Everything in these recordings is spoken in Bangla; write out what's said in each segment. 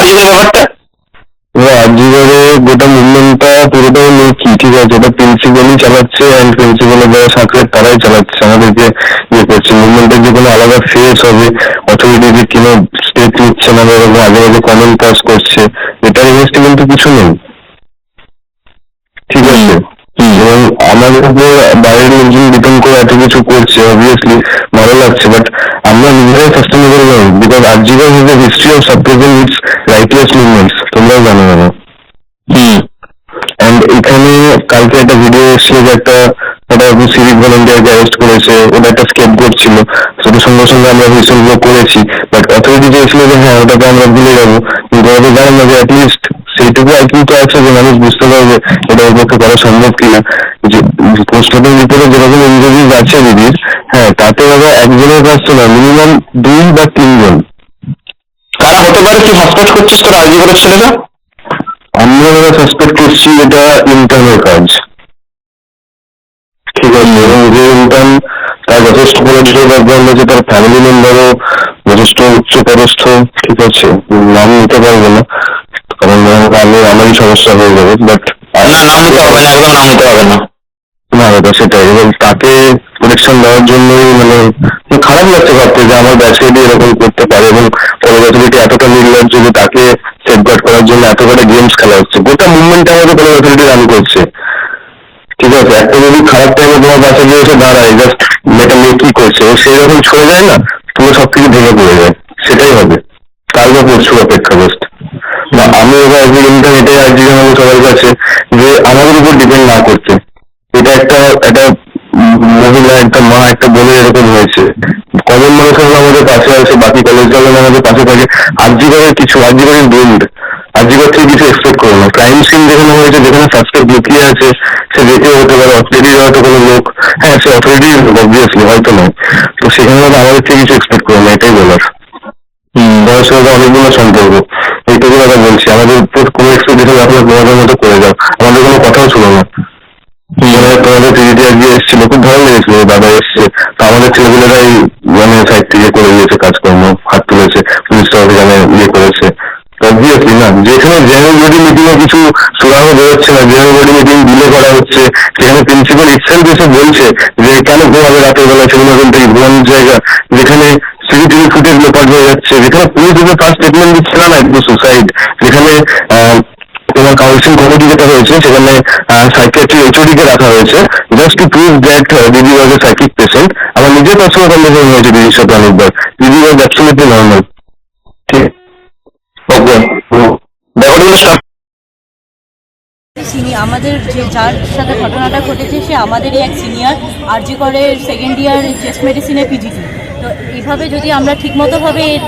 একটু ব্যাপারটা? রাজ্যবারে গোটা মুভমেন্টটা পুরোটাই লক্ষ্মী ঠিক আছে ওটা প্রিন্সিপালই চালাচ্ছে অ্যান্ড প্রিন্সিপালের যারা সাকরেট তারাই চালাচ্ছে। আমাদেরকে ইয়ে করছে। মুভমেন্টের যে কোনো আলাদা ফেস হবে অথরিটি যে কোনো স্টেপ নিচ্ছে না বা এরকম আগে আগে কমেন্ট পাস করছে এটার এগেনস্টে কিন্তু কিছু নেই। ঠিক আছে? এবং আমাদের উপর বাইরের লোকজন ডিপেন্ড করে এত কিছু করছে অবভিয়াসলি ভালো লাগছে বাট আমরা নিজেরাই সাস্টেনেবল নই because RG Kar is the history of suppressing its righteous movements তোমরাও জানো না। অ্যান্ড এখানে কালকে একটা ভিডিও এসেছিল যে একটা ওটা সিভিক ভলেন্টিয়ারকে অ্যারেস্ট করেছে ওটা একটা স্কেপ বোর্ড ছিল সেটা সঙ্গে সঙ্গে আমরা হুইসেল ব্লো করেছি বাট অথরিটি চেয়েছিল যে হ্যাঁ ওটাকে আমরা ভুলে যাব কিন্তু ওরা তো জানে না যে অ্যাটলিস্ট সেইটুকু আর কিন্তু আছে যে মানুষ বুঝতে পারবে এটা ওর পক্ষে করা সম্ভব কিনা। যে পোস্টমর্টম রিপোর্টে যেরকম ইঞ্জুরিজ আছে দিদির হ্যাঁ তাতে ওরা একজনের কাছ না মিনিমাম দুই বা তিনজন। কারা হতে পারে কি সাসপেক্ট করছিস তোরা আজকে করে ছেলেরা আমরা যারা সাসপেক্ট করছি এটা ইন্টার্নের কাজ। ঠিক আছে এবং যে ইন্টার্ন তার যথেষ্ট পলিটিক্যাল ব্যাকগ্রাউন্ড আছে তার ফ্যামিলি মেম্বারও যথেষ্ট উচ্চ পদস্থ ঠিক আছে নাম নিতে পারব না। আমি আমারই সমস্যা হয়ে যাবে বাট না নাম নিতে হবে না একদম নাম নিতে হবে না। না দাদা সেটাই এবং তাকে প্রোটেকশন দেওয়ার জন্যই মানে খারাপ লাগছে ভাবতে যে আমার ব্যাচকে এরকম করতে পারে এবং পরবর্তীতে এতটা নির্লজ্জ যে তাকে সেফগার্ড করার জন্য এত কটা গেমস খেলা হচ্ছে? গোটা মুভমেন্টটা আমাদের অথরিটি রান করছে। ঠিক আছে একটা যদি খারাপ টাইমে তোমার বাসে গিয়ে এসে দাঁড়ায় জাস্ট মেয়েটা মেয়ে কি করছে? ও সেই রকম ছড়ে যায় না তুমি সব কিছু ভেঙে পড়ে যায়। সেটাই হবে। কার বা পরশু অপেক্ষা জাস্ট বা ইন্টার এটাই আজকে আমাদের সবার কাছে যে আমাদের উপর ডিপেন্ড না করতে এটা একটা একটা মহিলা, একটা মা, একটা বোনের এরকম হয়েছে। কমন মানুষ আমাদের পাশে আছে, বাকি কলেজ যারা আমাদের পাশে থাকে আর্জিগরের কিছু আর্জিগরের বিল্ড আর্জিগর থেকে কিছু এক্সপেক্ট করো না। ক্রাইম সিন যেখানে হয়েছে, যেখানে সাসপেক্ট লুকিয়ে আছে, সে যেতে হতে পারে অথরিটির হয়তো কোনো লোক। হ্যাঁ সে অথরিটি অবভিয়াসলি হয়তো নয়। তো সেখানে আমাদের থেকে কিছু এক্সপেক্ট করো না, এটাই বলার। বয়স হয়তো অনেকগুলো সম্পর্ক। এইটুকু বলছি আমাদের উপর কোনো এক্সপেকটেশন আপনার তোমাদের মতো করে যাও। আমাদের কোনো কথাও ছিল না। মানে তোমাদের দিদি আজকে এসেছিল, খুব ভালো লেগেছিল দাদা এসছে। তো আমাদের ছেলেগুলোরাই মানে সাইড থেকে করে দিয়েছে কাজকর্ম, হাত তুলেছে পুলিশ অভিযানে ইয়ে করেছে। অবভিয়াসলি না, যেখানে জেনারেল বডি মিটিং এ কিছু সুরাহ বেরোচ্ছে না জেনারেল বডি মিটিং ডিলে করা হচ্ছে। সেখানে প্রিন্সিপাল ইটসেলফ এসে বলছে যে, কেন ঘুমাবে রাতের বেলা? সেগুলো থেকে ঘুমানোর জায়গা? যেখানে সিসিটিভি ফুটেজ লোপাট হয়ে যাচ্ছে। যেখানে পুলিশ এসে ফার্স্ট স্টেটমেন্ট দিচ্ছে না একদম সুসাইড যেখানে তোমার কাউন্সিল কমিটি যেটা হয়েছে, সেখানে সাইকিয়াট্রি এইচওডি কে রাখা হয়েছে জাস্ট টু প্রুভ দ্যাট দিদি ওয়াজ এ সাইকিক পেশেন্ট আমার নিজের পার্সোনাল কনভারসেশন হয়েছে দিদির সাথে অনেকবার। দিদি ওয়াজ অ্যাবসলিউটলি নর্মাল আমাদের যে যার সাথে ঘটনাটা ঘটেছে, সে আমাদেরই এক সিনিয়র আরজি করে সেকেন্ড ইয়ার চেস্ট মেডিসিনে পিজিটি তো এইভাবে যদি আমরা ঠিকমতোভাবে এর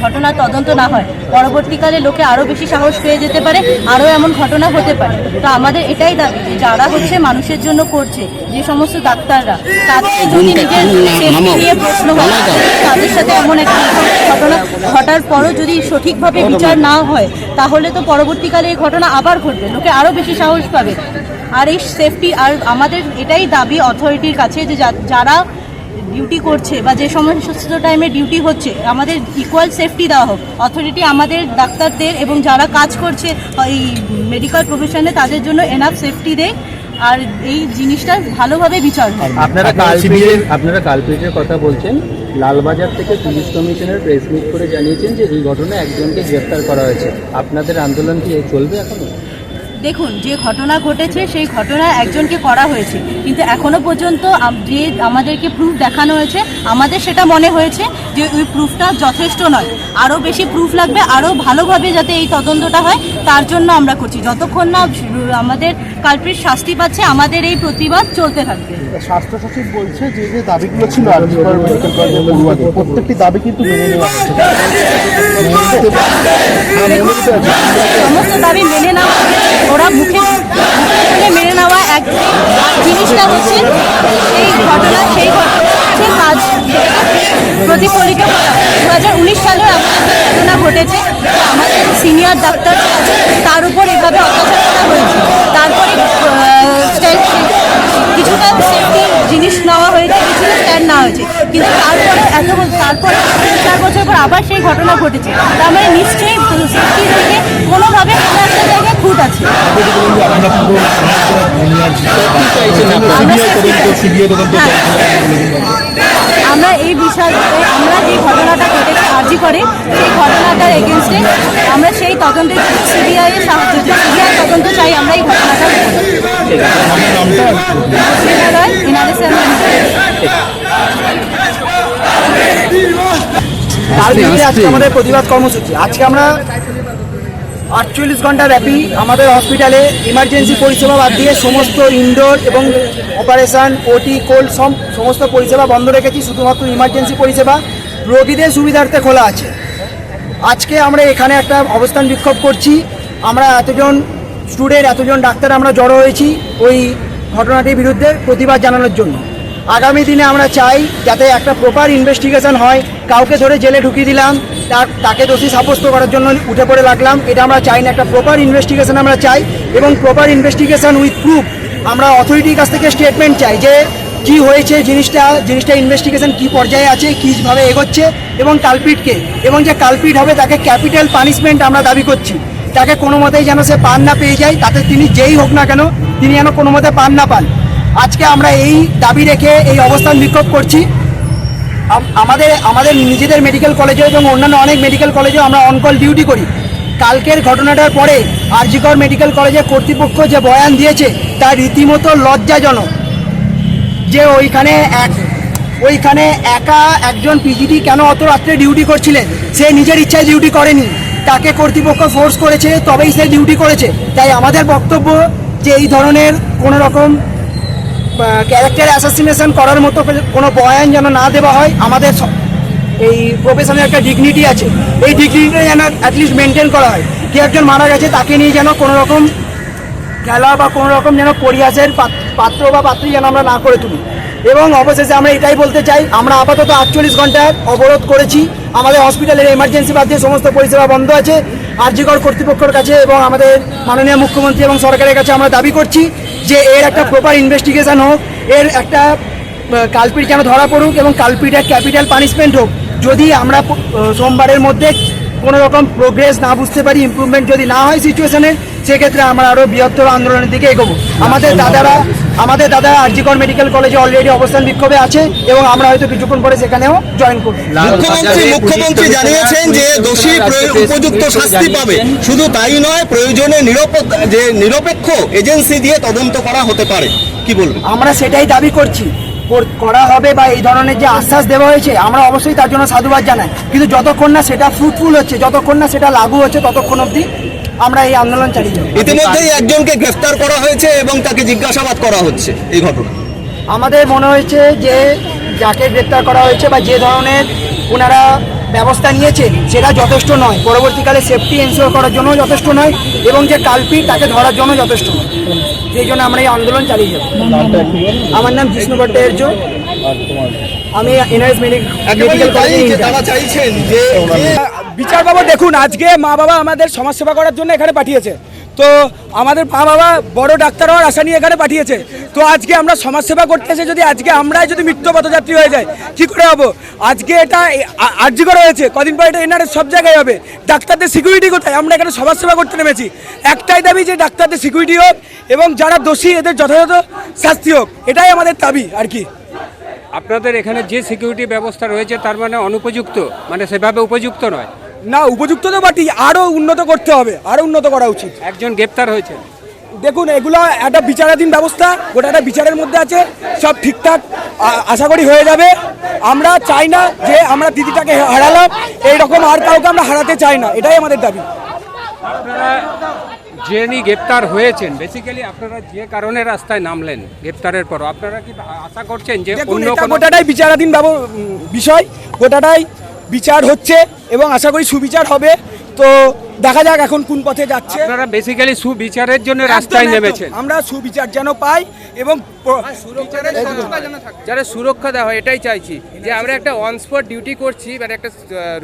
ঘটনা তদন্ত না হয় পরবর্তীকালে লোকে আরও বেশি সাহস পেয়ে যেতে পারে আরও এমন ঘটনা হতে পারে। তো আমাদের এটাই দাবি যে যারা হচ্ছে মানুষের জন্য করছে যে সমস্ত ডাক্তাররা তাদের যদি নিজের নিয়ে প্রশ্ন হয় তাদের সাথে এমন একটা ঘটনা ঘটার পরও যদি সঠিকভাবে বিচার না হয় তাহলে তো পরবর্তীকালে এই ঘটনা আবার ঘটবে। লোকে আরও বেশি সাহস পাবে। আর এই সেফটি আর আমাদের এটাই দাবি অথরিটির কাছে যে যা- যারা ডিউটি করছে বা যে সমস্ত টাইমে ডিউটি হচ্ছে আমাদের ইকুয়াল সেফটি দেওয়া হোক। অথরিটি আমাদের ডাক্তারদের এবং যারা কাজ করছে এই মেডিকেল প্রফেশনে তাদের জন্য এনাফ সেফটি দেয়। আর এই জিনিসটা ভালোভাবে বিচার হয়। আপনারা কালপিটের আপনারা কালপিটের কথা বলছেন। লালবাজার থেকে পুলিশ কমিশনের প্রেস মিট করে জানিয়েছেন যে এই ঘটনায় একজনকে গ্রেফতার করা হয়েছে। আপনাদের আন্দোলন কি চলবে এখনও? দেখুন যে ঘটনা ঘটেছে সেই ঘটনা একজনকে করা হয়েছে। কিন্তু এখনও পর্যন্ত যে আমাদেরকে প্রুফ দেখানো হয়েছে আমাদের সেটা মনে হয়েছে যে ওই প্রুফটা যথেষ্ট নয়। আরও বেশি প্রুফ লাগবে আরও ভালোভাবে যাতে এই তদন্তটা হয় তার জন্য আমরা করছি। যতক্ষণ না আমাদের কালপ্রিট শাস্তি পাচ্ছে আমাদের এই প্রতিবাদ চলতে থাকবে। স্বাস্থ্য সচিব বলছে যে যে দাবিগুলো ছিল প্রত্যেকটি দাবি কিন্তু মেনে নেওয়া। সমস্ত দাবি মেনে নেওয়া ওরা মুখে মুখে মেনে নেওয়া এক জিনিসটা হচ্ছে সেই ঘটনা সেই ঘটনা কাজ প্রতিফলিত দু হাজার উনিশ সালে ঘটনা ঘটেছে। আমাদের সিনিয়র ডাক্তার তার উপর এভাবে অত্যাচার করা হয়েছে। তারপরে কিছুটা সেফটি জিনিস নেওয়া কিছুটা না হয়েছে। কিন্তু তারপরে এত তারপরে চার বছর পর আবার সেই ঘটনা ঘটেছে। তার মানে নিশ্চয়ই সেফটি থেকে কোনোভাবে কোনো একটা জায়গায় খুঁত আছে। আমরা। আমরা এই বিষয়ে আমরা যে ঘটনাটা ঘটেছে আর্জি করে সেই ঘটনাটার এগেনস্টে আমরা সেই তদন্তের সিবিআই এর সাহায্য সিবিআই তদন্ত চাই আমরা এই ঘটনাটা কালকে আজকে আমাদের প্রতিবাদ কর্মসূচি। আজকে আমরা আটচল্লিশ ঘণ্টা ব্যাপী আমাদের হসপিটালে ইমার্জেন্সি পরিষেবা বাদ দিয়ে সমস্ত ইনডোর এবং অপারেশন ওটি কোল্ড সব সমস্ত পরিষেবা বন্ধ রেখেছি শুধুমাত্র ইমার্জেন্সি পরিষেবা। রোগীদের সুবিধার্থে খোলা আছে। আজকে আমরা এখানে একটা অবস্থান বিক্ষোভ করছি। আমরা এতজন স্টুডেন্ট এতজন ডাক্তার আমরা জড়ো হয়েছি ওই ঘটনাটির বিরুদ্ধে প্রতিবাদ জানানোর জন্য। আগামী দিনে আমরা চাই যাতে একটা প্রপার ইনভেস্টিগেশন হয়। কাউকে ধরে জেলে ঢুকিয়ে দিলাম, তার, তাকে দোষী সাব্যস্ত করার জন্য উঠে পড়ে লাগলাম। এটা আমরা চাই না, একটা প্রপার ইনভেস্টিগেশন আমরা চাই এবং প্রপার ইনভেস্টিগেশন উইথ প্রুফ আমরা অথরিটির কাছ থেকে স্টেটমেন্ট চাই যে কি হয়েছে, জিনিসটা জিনিসটা ইনভেস্টিগেশন কি পর্যায়ে আছে কীভাবে এগোচ্ছে এবং কালপিটকে এবং যে কালপিট হবে, তাকে ক্যাপিটাল পানিশমেন্ট আমরা দাবি করছি। তাকে কোনো মতেই যেন সে পান না পেয়ে যায়, তাতে তিনি যেই হোক না কেন, তিনি যেন কোনো মতে পান না পান। আজকে আমরা এই দাবি রেখে এই অবস্থান বিক্ষোভ করছি। আমাদের আমাদের নিজেদের মেডিকেল কলেজে এবং অন্যান্য অনেক মেডিকেল কলেজেও আমরা অনকল ডিউটি করি। কালকের ঘটনাটার পরে আরজিকর মেডিকেল কলেজের কর্তৃপক্ষ যে বয়ান দিয়েছে, তা রীতিমতো লজ্জাজনক। যে ওইখানে এক, ওইখানে একা একজন পিজিটি কেন অত রাত্রে ডিউটি করছিলেন? সে নিজের ইচ্ছায় ডিউটি করেনি। তাকে কর্তৃপক্ষ ফোর্স করেছে, তবেই সে ডিউটি করেছে। তাই আমাদের বক্তব্য যে এই ধরনের কোনো রকম ক্যারেক্টার অ্যাসাসিনেশন করার মতো কোনো বয়ান যেন না দেওয়া হয়, আমাদের এই প্রফেশনের একটা ডিগনিটি আছে। এই ডিগনিটিটা যেন অ্যাটলিস্ট মেনটেন করা হয়। কেউ একজন মারা গেছে, তাকে নিয়ে যেন কোনো রকম খেলা বা কোনো রকম যেন পরিহাসের পাত্র বা পাত্রী যেন আমরা না করে তুলি। এবং অবশেষে আমরা এটাই বলতে চাই, আমরা আপাতত আটচল্লিশ ঘণ্টার অবরোধ করেছি। আমাদের হসপিটালের এমার্জেন্সি বাদ দিয়ে সমস্ত পরিষেবা বন্ধ আছে। আরজিকর কর্তৃপক্ষের কাছে এবং আমাদের মাননীয় মুখ্যমন্ত্রী এবং সরকারের কাছে আমরা দাবি করছি যে এর একটা প্রপার ইনভেস্টিগেশন হোক, এর একটা কালপিট কেন ধরা পড়ুক এবং কালপিটের ক্যাপিটাল পানিশমেন্ট হোক। যদি আমরা সোমবারের মধ্যে কোনো রকম প্রোগ্রেস না বুঝতে পারি ইম্প্রুভমেন্ট যদি না হয় সিচুয়েশনের সেক্ষেত্রে আমরা আরও বৃহত্তর আন্দোলনের দিকে এগোবো। আমাদের দাদারা আমাদের দাদারা আরজিকর মেডিকেল কলেজে অলরেডি অবস্থান বিক্ষোভে আছে এবং আমরা হয়তো কিছুক্ষণ পরে সেখানেও জয়েন করব। মুখ্যমন্ত্রী মুখ্যমন্ত্রী জানিয়েছেন যে দোষী উপযুক্ত শাস্তি পাবে। শুধু তাই নয় প্রয়োজনে নিরপেক্ষ যে নিরপেক্ষ এজেন্সি দিয়ে তদন্ত করা হতে পারে। কি বলবেন? আমরা সেটাই দাবি করছি। করা হবে বা এই ধরনের যে আশ্বাস দেওয়া হয়েছে আমরা অবশ্যই তার জন্য সাধুবাদ জানাই। কিন্তু যতক্ষণ না সেটা ফ্রুটফুল হচ্ছে যতক্ষণ না সেটা লাগু হচ্ছে ততক্ষণ অবধি আমরা এই আন্দোলন চালিয়ে যাব। ইতিমধ্যেই একজনকে গ্রেফতার করা হয়েছে এবং তাকে জিজ্ঞাসাবাদ করা হচ্ছে এই ঘটনা। আমাদের মনে হয়েছে যে যাকে গ্রেপ্তার করা হয়েছে বা যে ধরনের ওনারা ব্যবস্থা নিয়েছে সেটা যথেষ্ট নয়। পরবর্তীকালে সেফটি এনশিওর করার জন্য যথেষ্ট নয় এবং যে কালপি তাকে ধরার জন্য যথেষ্ট নয়। সেই জন্য আমরা এই আন্দোলন চালিয়ে যাব। আমার নাম জিষ্ণু ভট্টাচার্য। আমি এনআরএস মেডিকেল কলেজে তারা চাইছেন যে বিচার বাবা, দেখুন, আজকে মা বাবা আমাদের সমাজসেবা করার জন্য এখানে পাঠিয়েছে। তো আমাদের মা বাবা বড় ডাক্তার হওয়ার আশা নিয়ে এখানে পাঠিয়েছে। তো আজকে আমরা সমাজসেবা করতে এসে যদি আজকে আমরাই যদি মৃত্যু পথযাত্রী হয়ে যায় কি করে হব? আজকে এটা আর্জি করা হয়েছে। কদিন পর এটা এনআরএস সব জায়গায় হবে। ডাক্তারদের সিকিউরিটি কোথায়? আমরা এখানে সমাজসেবা করতে নেমেছি। একটাই দাবি যে ডাক্তারদের সিকিউরিটি হোক এবং যারা দোষী, এদের যথাযথ শাস্তি হোক। এটাই আমাদের দাবি, আর কি। আপনাদের এখানে যে সিকিউরিটি ব্যবস্থা রয়েছে, তার মানে অনুপযুক্ত? মানে সেভাবে উপযুক্ত নয়? না উপযুক্ত তো বাটি আরও উন্নত করতে হবে আরও উন্নত করা উচিত। একজন গ্রেপ্তার হয়েছে। দেখুন এগুলো একটা বিচারাধীন ব্যবস্থা গোটাটা বিচারের মধ্যে আছে সব ঠিকঠাক আশা করি হয়ে যাবে। আমরা চাই না যে আমরা দিদিটাকে হারালাম এইরকম আর কাউকে আমরা হারাতে চাই না এটাই আমাদের দাবি। আপনারা যিনি গ্রেপ্তার হয়েছেন বেসিক্যালি আপনারা যে কারণে রাস্তায় নামলেন গ্রেপ্তারের পর আপনারা কি আশা করছেন যে অন্য গোটাটাই বিচারাধীন বিষয় গোটাটাই বিচার হচ্ছে। এবং আশা করি সুবিচার হবে। তো দেখা যাক এখন কোন পথে যাচ্ছে। আপনারা বেসিক্যালি সুবিচারের জন্য রাস্তায়। নেমেছেন। আমরা সুবিচার যেন পাই এবং যারা সুরক্ষা দেওয়া হয় এটাই চাইছি। যে আমরা একটা অন স্পট ডিউটি করছি মানে একটা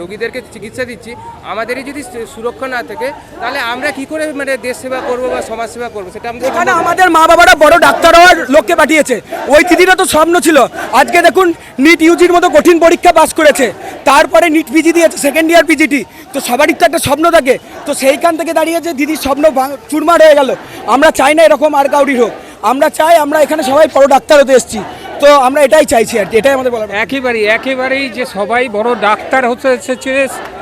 রোগীদেরকে চিকিৎসা দিচ্ছি আমাদেরই যদি সুরক্ষা না থাকে তাহলে আমরা কি করে মানে দেশ সেবা করব বা সমাজ সেবা করব? সেটা আমাদের এখানে আমাদের মা বাবারা বড় ডাক্তার হওয়ার লোককে পাঠিয়েছে। ওই দিদিরও তো স্বপ্ন ছিল। আজকে দেখুন নিট ইউজির মতো কঠিন পরীক্ষা পাস করেছে। তারপরে নিট পিজি দিয়েছে। সেকেন্ড ইয়ার পিজিটি তো সবারই তো একটা স্বপ্ন থাকে। তো সেইখান থেকে দাঁড়িয়ে যে দিদির স্বপ্ন চুরমার হয়ে গেল। আমরা চাই না এরকম আর কাউরি হোক। আমরা চাই আমরা এখানে সবাই বড় ডাক্তার হতে এসেছি। তো আমরা এটাই চাইছি আর কি, এটাই আমাদের বলার একেবারেই একেবারেই যে সবাই বড় ডাক্তার হতে এসেছে